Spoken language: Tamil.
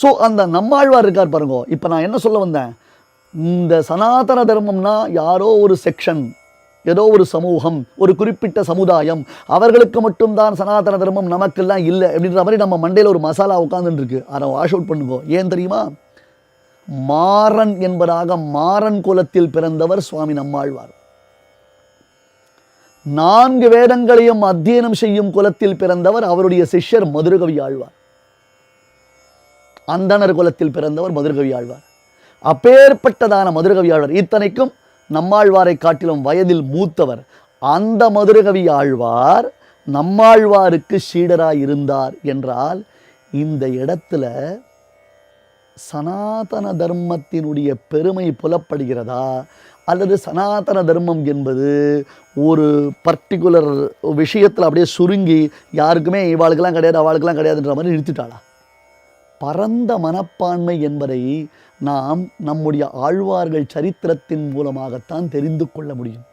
ஸோ அந்த நம்மாழ்வார் இருக்கார் பாருங்க. இப்போ நான் என்ன சொல்ல வந்தேன்? இந்த சனாதன தர்மம்னா யாரோ ஒரு செக்ஷன் ஏதோ ஒரு சமூகம் ஒரு குறிப்பிட்ட சமுதாயம் அவர்களுக்கு மட்டும்தான் சனாதன தர்மம் நமக்கெல்லாம் இல்லை அப்படின்ற மாதிரி நம்ம மண்டையில் ஒரு மசாலா உட்காந்துருக்கு அதை வாஷ் அவுட் பண்ணுங்க. ஏன் தெரியுமா? மாறன் என்பதாக மாறன் குலத்தில் பிறந்தவர் சுவாமி நம்மாழ்வார். நான்கு வேதங்களையும் அத்தியனம் செய்யும் குலத்தில் பிறந்தவர் அவருடைய சிஷ்யர் மதுரகவி ஆழ்வார். அந்தணர் குலத்தில் பிறந்தவர் மதுரகவி ஆழ்வார் அப்பேற்பட்டதான மதுரகவி ஆழ்வார் இத்தனைக்கும் நம்மாழ்வாரை காட்டிலும் வயதில் மூத்தவர். அந்த மதுரகவி ஆழ்வார் நம்மாழ்வாருக்கு சீடராய் இருந்தார் என்றால் இந்த இடத்துல சனாதன தர்மத்தினுடைய பெருமை புலப்படுகிறதா? அல்லது சனாதன தர்மம் என்பது ஒரு பர்டிகுலர் விஷயத்தில் அப்படியே சுருங்கி யாருக்குமே இவாளுக்கெல்லாம் கிடையாது அவளுக்கெல்லாம் கிடையாதுன்ற மாதிரி நிறுத்திட்டாளா பரந்த மனப்பான்மை என்பதை நாம் நம்முடைய ஆழ்வார்கள் சரித்திரத்தின் மூலமாகத்தான் தெரிந்து கொள்ள முடியும்.